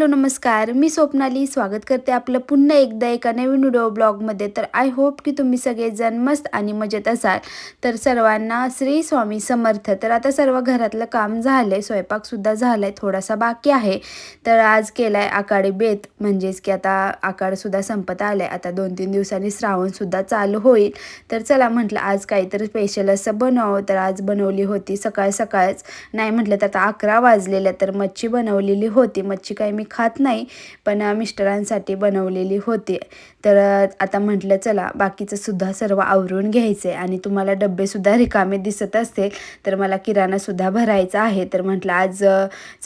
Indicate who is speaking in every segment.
Speaker 1: Hello नमस्कार. मी स्वप्नाली. स्वागत करते आपलं पुन्हा एकदा एका नवीन व्हिडिओ ब्लॉगमध्ये. तर आय होप की तुम्ही सगळेजण मस्त आणि मजेत असाल. तर सर्वांना श्री स्वामी समर्थ. तर आता सर्व घरातलं काम झालं आहे स्वयंपाकसुद्धा झाला आहे थोडासा बाकी आहे. तर आज केला आहे आकाडी बेत. म्हणजेच की आता आकाडसुद्धा संपत आलं आहे आता दोन तीन दिवसांनी श्रावणसुद्धा चालू होईल. तर चला म्हटलं आज काहीतरी स्पेशल असं बनवावं. तर आज बनवली होती सकाळ सकाळच नाही म्हटलं तर आता अकरा वाजलेल्या तर मच्छी बनवलेली होती. मच्छी काही मी खात नाही पण मिस्टरांसाठी बनवलेली होती. तर आता म्हटलं चला बाकीचं सुद्धा सर्व आवरून घ्यायचं आहे आणि तुम्हाला डब्बेसुद्धा रिकामे दिसत असतील तर मला किराणासुद्धा भरायचा आहे. तर म्हटलं आज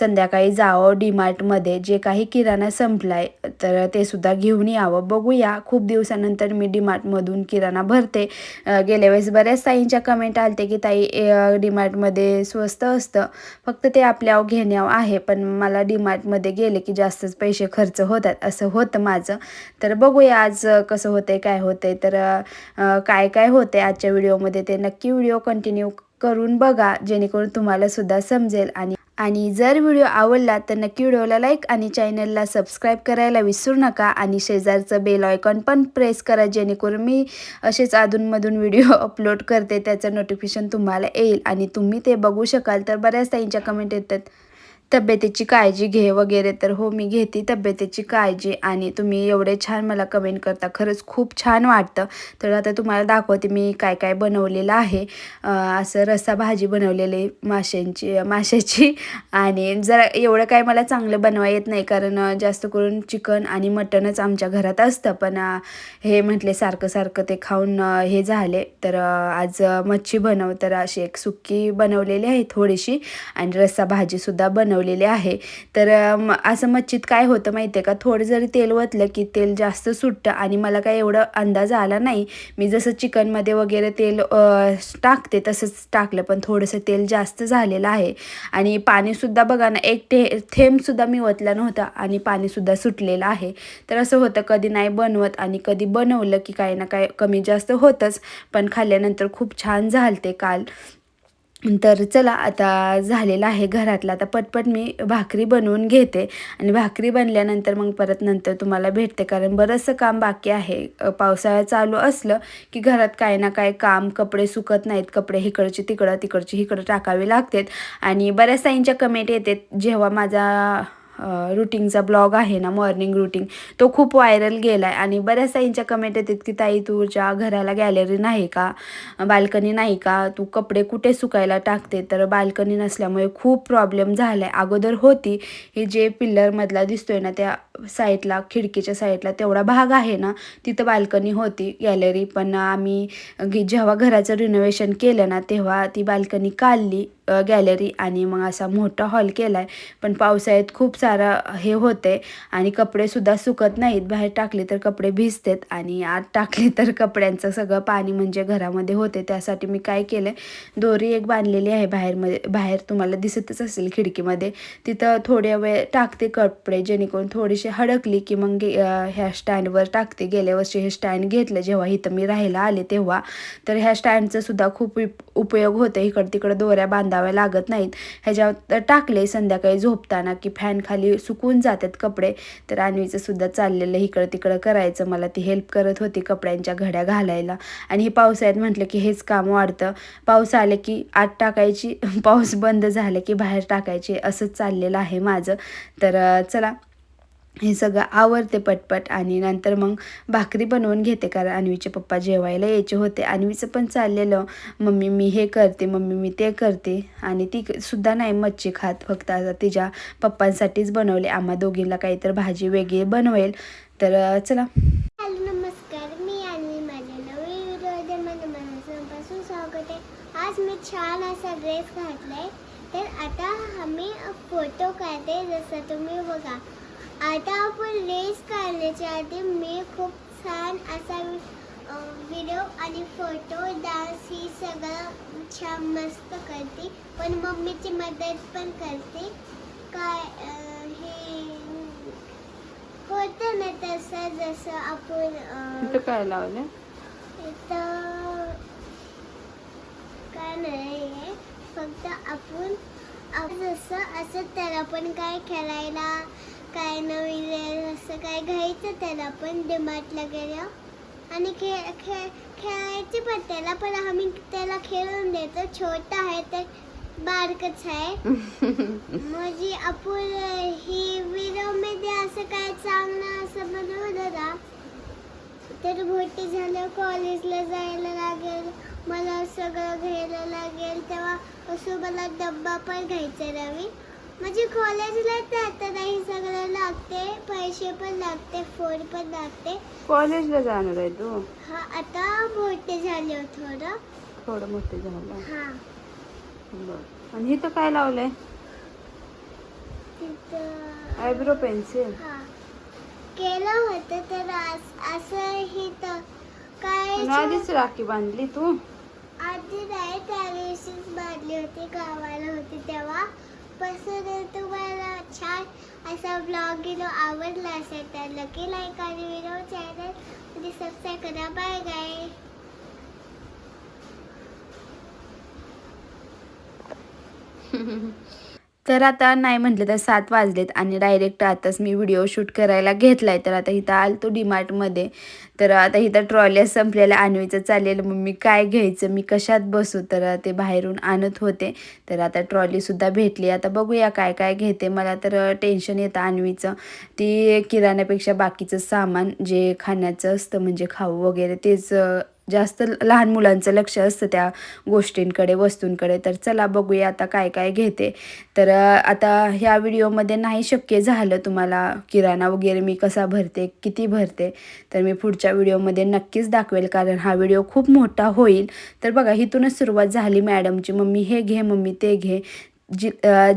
Speaker 1: संध्याकाळी जावं डीमार्टमध्ये. जे काही किराणा संपला आहे तर ते सुद्धा घेऊन यावं. बघूया खूप दिवसानंतर मी डीमार्टमधून किराणा भरते. गेल्या वेळेस बऱ्याच ताईंच्या कमेंट आलते की ताई डीमार्टमध्ये स्वस्त असतं. फक्त ते आपल्या घेण्याव आहे. पण मला डीमार्टमध्ये गेले की जास्तच पैसे खर्च होतात. असं होतं माझं. तर बघूया आज कसं होतंय काय होतंय तर काय काय होतंय आजच्या व्हिडिओमध्ये ते नक्की व्हिडिओ कंटिन्यू करून बघा जेणेकरून तुम्हाला सुद्धा समजेल. आणि आणि जर व्हिडिओ आवडला तर नक्की व्हिडिओला लाईक आणि चॅनलला सबस्क्राईब करायला विसरू नका आणि शेजारचं बेल आयकॉन पण प्रेस करा जेणेकरून मी असेच अधूनमधून व्हिडिओ अपलोड करते त्याचं नोटिफिकेशन तुम्हाला येईल. आणि तुम्ही ते बघू शकाल तर बऱ्याच ताईंच्या कमेंट येतात तब्येतीची काळजी घे वगैरे तर हो मी घेते तब्येतीची काळजी आणि तुम्ही एवढे छान मला कमेंट करता. खरंच खूप छान वाटतं. तर आता तुम्हाला दाखवते मी काय काय बनवलेलं आहे. असं रस्सा भाजी बनवलेली माशांची माशाची. आणि जरा एवढं काय मला चांगलं बनवा येत नाही कारण जास्त करून चिकन आणि मटनच आमच्या घरात असतं. पण हे म्हटले सारखं सारखं ते खाऊन हे झाले. तर आज मच्छी बनव तर अशी एक सुक्की बनवलेली आहे थोडीशी. आणि रस्सा भाजीसुद्धा बनवलेली आहे. तर असं मच्छीत काय होतं माहिती आहे का? थोडं जरी तेल ओतलं की तेल जास्त सुटतं आणि मला काय एवढं अंदाज आला नाही. मी जसं चिकनमध्ये वगैरे तेल टाकते तसंच टाकलं पण थोडंसं तेल जास्त झालेलं आहे. आणि पाणीसुद्धा बघा ना एक थे थेंबसुद्धा मी ओतला नव्हता आणि पाणीसुद्धा सुटलेलं आहे. तर असं होतं कधी नाही बनवत आणि कधी बनवलं की काही ना काय कमी जास्त होतंच. पण खाल्ल्यानंतर खूप छान झालते काल. तर चला आता झालेला आहे घरातलं. आता पटपट मी भाकरी बनवून घेते. आणि भाकरी बनल्यानंतर मग परत नंतर तुम्हाला भेटते. कारण बरंचसं काम बाकी आहे. पावसाळा चालू असलं की घरात काही ना काही काम कपडे सुकत नाहीत. कपडे हिकडचे तिकडं तिकडचे हिकडं टाकावे लागतात. आणि बऱ्याच ताईंच्या कमेंट येते जेव्हा माझा रुटीनचा ब्लॉग आहे ना मॉर्निंग रुटीन तो खूप व्हायरल गेला आहे आणि बऱ्याच ताईंच्या कमेंट येतात की ताई तुझ्या घराला गॅलरी नाही का बाल्कनी नाही का तू कपडे कुठे सुकायला टाकते? तर बाल्कनी नसल्यामुळे खूप प्रॉब्लेम झाला आहे अगोदर होती हे जे पिल्लरमधला दिसतोय ना त्या साईडला खिडकीच्या साईडला तेवढा भाग आहे ना तिथं बाल्कनी होती गॅलरी पण आम्ही जेव्हा घराचं रिनोव्हेशन केलं ना तेव्हा ती बाल्कनी काढली. गॅलरी आणि मग असा मोठा हॉल केला आहे पण पावसाळ्यात खूप सारा हे होते आणि कपडेसुद्धा सुकत नाहीत. बाहेर टाकले तर कपडे भिजतात आणि आत टाकले तर कपड्यांचं सगळं पाणी म्हणजे घरामध्ये होते. त्यासाठी मी काय केलं दोरी एक बांधलेली आहे बाहेरमध्ये बाहेर तुम्हाला दिसतच असेल खिडकीमध्ये. तिथं थोड्या वेळ टाकते कपडे जेणेकरून थोडीशी हडकली की मग गे- ह्या स्टँडवर टाकते. गेल्या वर्षी हे स्टँड घेतलं. जेव्हा इथं मी राहायला आले तेव्हा. तर ह्या स्टँडचं सुद्धा खूप उप- उपयोग होतो. इकडं तिकडं दोऱ्या बांधावे लागत नाहीत. ह्याच्यावर टाकले संध्याकाळी झोपताना की फॅन खाली सुकून जातात कपडे. तर अन्वीचं सुद्धा चाललेलं इकडं तिकडं करायचं. मला ती हेल्प करत होती कपड्यांच्या घड्या घालायला. आणि हे पावसाळ्यात म्हटलं की हेच काम वाढतं. पाऊस आले की आत टाकायची पाऊस बंद झाले की बाहेर टाकायची. असंच चाललेलं आहे माझं. तर चला. हे सगळं आवरते पटपट आणि नंतर मग भाकरी बनवून घेते. कारण अन्वीचे पप्पा जेवायला यायचे होते. अन्वीचं पण चाललेलं. मम्मी मी हे करते मम्मी मी ते करते. आणि ती सुद्धा नाही मच्छी खात. फक्त आता तिच्या पप्पांसाठीच बनवले. आम्हा दोघींना काहीतरी भाजी वेगळी बनवेल. तर चला.
Speaker 2: नमस्कार. मी आणि आज मी छान असा ड्रेस घातलाय. तर आता आम्ही फोटो काढते. जसं तुम्ही बघा. आता आपण रेस काढण्याच्या आधी मी खूप छान असा व्हिडिओ आणि फोटो डान्स ही सगळं छान मस्त करते. पण मम्मीची मदत पण करते. काय हे होतं ना तसं जसं आपण
Speaker 1: काय लावलं
Speaker 2: इथं काय नाही फक्त आपण आप- जसं असं तर आपण काय खेळायला काय नवीन असं काय घ्यायचं त्याला पण डिमार्टला गेलं आणि खेळ खेळ खेळायची पण त्याला पण आम्ही त्याला खेळून देतो. छोटा आहे तर बारकच आहे. म्हणजे आपण ही मध्ये असं काय चांगलं असं बनवलं ना तर मोठी झालं कॉलेजला जायला लागेल. मला सगळं घ्यायला लागेल. तेव्हा असं मला डब्बा पण घ्यायचा नवीन. म्हणजे कॉलेजला आता नाही सगळं लागते पैसे पण लागते फोन पण लागते.
Speaker 1: कॉलेजला जाणार आहे तू?
Speaker 2: हा आता मोठे झाले हो थोडं.
Speaker 1: थोडं मोठं झालं.
Speaker 2: हा.
Speaker 1: बरं. आणि इथं काय लावलंय?
Speaker 2: तिथं
Speaker 1: आयब्रो पेन्सिल
Speaker 2: हा. केलं होतं तर अस- असं ही तर काय
Speaker 1: आणि आधीच राखी बांधली तू?
Speaker 2: आधी नाही त्या दिवशीच बांधली होती गावाला होती तेव्हा. पासून तुम्हाला छान असा ब्लॉग गेलो आवडला असेल तर नक्की लाईक आणि व्हिडिओ चॅनल आणि सबस्क्राईब करा बाय गाय Mm-hmm.
Speaker 1: तर आता नाही म्हटलं तर सात वाजलेत आणि डायरेक्ट आताच मी व्हिडिओ शूट करायला घेतला आहे तर आता इथं आलतो डीमार्टमध्ये तर आता इथं ट्रॉल्या संपलेल्या आणवीचं चालेल मग मी काय घ्यायचं? मी कशात बसू? तर ते बाहेरून आणत होते. तर आता ट्रॉलीसुद्धा भेटली. आता बघूया काय काय घेते. मला तर टेन्शन येतं आणवीचं ती किराण्यापेक्षा बाकीचं सामान जे खाण्याचं असतं म्हणजे खाऊ वगैरे तेच जास्त लहान मुलांचं लक्ष असतं त्या गोष्टींकडे वस्तूंकडे. तर चला बघूया आता काय काय घेते. तर आता ह्या व्हिडिओमध्ये नाही शक्य झालं तुम्हाला किराणा वगैरे मी कसा भरते किती भरते तर मी पुढच्या व्हिडिओमध्ये नक्कीच दाखवेल कारण हा व्हिडिओ खूप मोठा होईल. तर बघा इथूनच सुरुवात झाली मॅडमची. मम्मी हे घे मम्मी ते घे. जी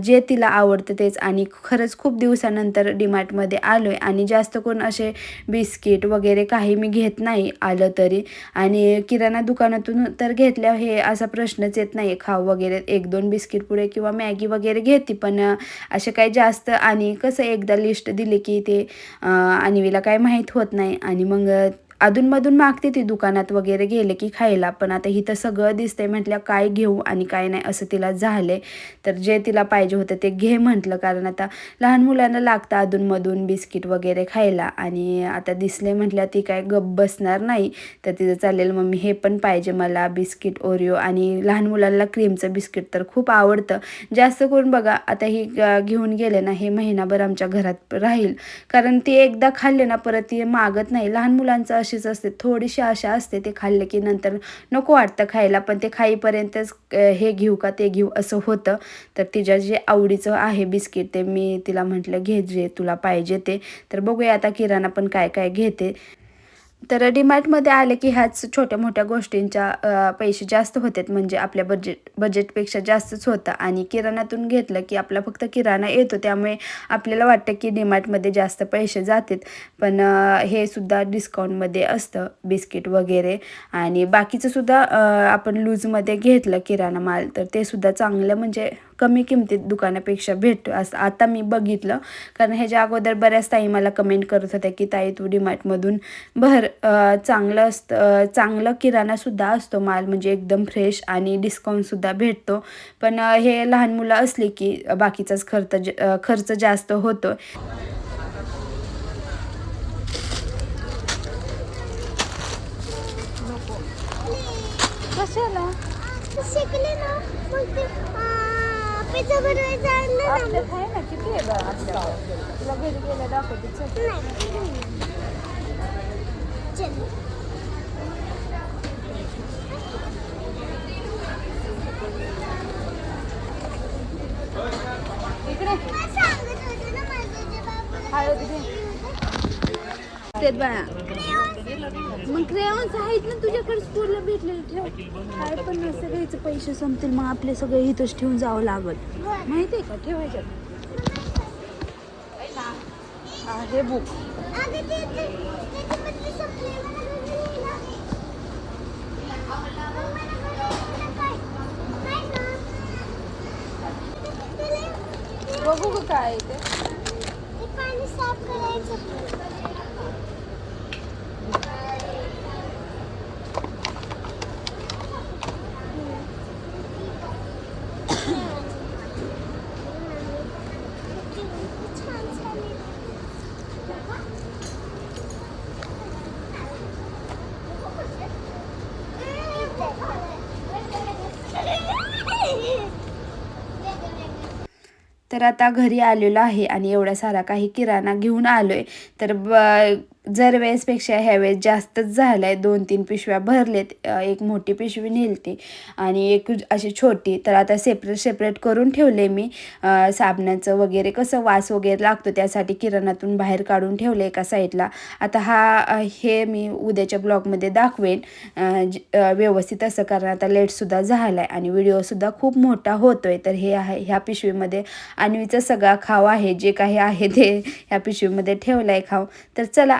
Speaker 1: जे तिला आवडतं तेच. आणि खरंच खूप दिवसानंतर डीमार्टमध्ये आलो आहे आणि जास्त करून असे बिस्किट वगैरे काही मी घेत नाही आलं तरी. आणि किराणा दुकानातून तर घेतल्यावर हे असा प्रश्नच येत नाही खाऊ वगैरे एक दोन बिस्किट पुढे किंवा मॅगी वगैरे घेते पण असे काही जास्त आणि कसं एकदा लिस्ट दिली की ते अ, आणवीला काय माहीत होत नाही. आणि मग अधूनमधून मागते ती दुकानात वगैरे गेले की खायला पण आता इथं सगळं दिसतंय म्हटलं काय घेऊ आणि काय नाही असं तिला झाले तर जे तिला पाहिजे होतं ते घे म्हटलं कारण आता लहान मुलांना लागतं अधूनमधून बिस्किट वगैरे खायला आणि आता दिसले म्हटलं ती काय गप्प बसणार नाही. तर तिचं चालेल मम्मी हे पण पाहिजे मला बिस्किट ओरिओ. आणि लहान मुलांना क्रीमचं बिस्किट तर खूप आवडतं. जास्त करून बघा आता ही घेऊन गेले ना हे महिनाभर आमच्या घरात राहील. कारण ती एकदा खाल्ले ना परत ती मागत नाही. लहान मुलांचं अशीच असते. थोडीशी आशा असते ते खाल्ले की नंतर नको वाटतं खायला पण ते खाईपर्यंतच हे घेऊ का ते घेऊ असं होतं. तर तिच्या जे आवडीचं आहे बिस्किट ते मी तिला म्हटलं घे जे तुला पाहिजे ते. तर बघूया आता किराणा पण काय काय घेते. तर डीमार्टमध्ये आले की ह्याच छोट्या मोठ्या गोष्टींच्या पैसे जास्त होतात. म्हणजे आपल्या बजेट बजेटपेक्षा जास्तच होतं. आणि किराणातून घेतलं की आपला फक्त किराणा येतो. त्यामुळे आपल्याला वाटतं की डीमार्टमध्ये जास्त पैसे जातात. पण हे सुद्धा डिस्काउंटमध्ये असतं. बिस्किट वगैरे. आणि बाकीचं सुद्धा आपण लूजमध्ये घेतलं किराणा माल तर ते सुद्धा चांगलं म्हणजे कमी किमतीत दुकानापेक्षा भेटतो असं आता मी बघितलं. कारण ह्याच्या अगोदर बऱ्याच ताई मला कमेंट करत होत्या की ताई तू डीमार्टमधून भर चांगलं असतं चांगलं किराणासुद्धा असतो माल म्हणजे एकदम फ्रेश आणि डिस्काउंटसुद्धा भेटतो. पण हे लहान मुलं असली की बाकीचाच खर्च खर्च जास्त होतो कशाला?
Speaker 2: शिकले ना पिझ्झा बनवायचं आणलं ना?
Speaker 1: आपल्यात आहे ना किती आहे बरं आपल्या तुला घरी गेल्या दाखवते चल.
Speaker 2: नाही चल
Speaker 1: इकडे.
Speaker 2: काय सांगत होते ना माझ्या बाबूला
Speaker 1: हळद घे. तेच बाळा मग क्रेऑन्स आहेत ना तुझ्याकडे स्कूलला भेटलेले ठेव. काय पण सगळ्याचे पैसे संपतील मग आपले सगळे इथंच ठेवून जावं लागल. माहिती आहे का? ठेवायच्या हे बुक बघू काय ते
Speaker 2: पाणी साफ करायचं छान छान आहे.
Speaker 1: तर आता घरी आलेलो आहे आणि एवढा सारा काही किराणा घेऊन आलो आहे तर ब जर वेळेसपेक्षा ह्या वेळेस जास्तच झालं आहे दोन तीन पिशव्या भरलेत एक मोठी पिशवी नेलती आणि एक अशी छोटी. तर आता सेपरेट सेपरेट करून ठेवले मी. साबणाचं वगैरे कसं वास वगैरे लागतो त्यासाठी किराणातून बाहेर काढून ठेवलं एका साईडला आता हा हे मी उद्याच्या ब्लॉगमध्ये दाखवेन. व्यवस्थित असं कारण आता लेटसुद्धा झाला आहे आणि व्हिडिओसुद्धा खूप मोठा होतो आहे तर हे आहे ह्या पिशवीमध्ये आणवीचा सगळा खाव आहे. जे काही आहे ते ह्या पिशवीमध्ये ठेवलं आहे खाव. तर चला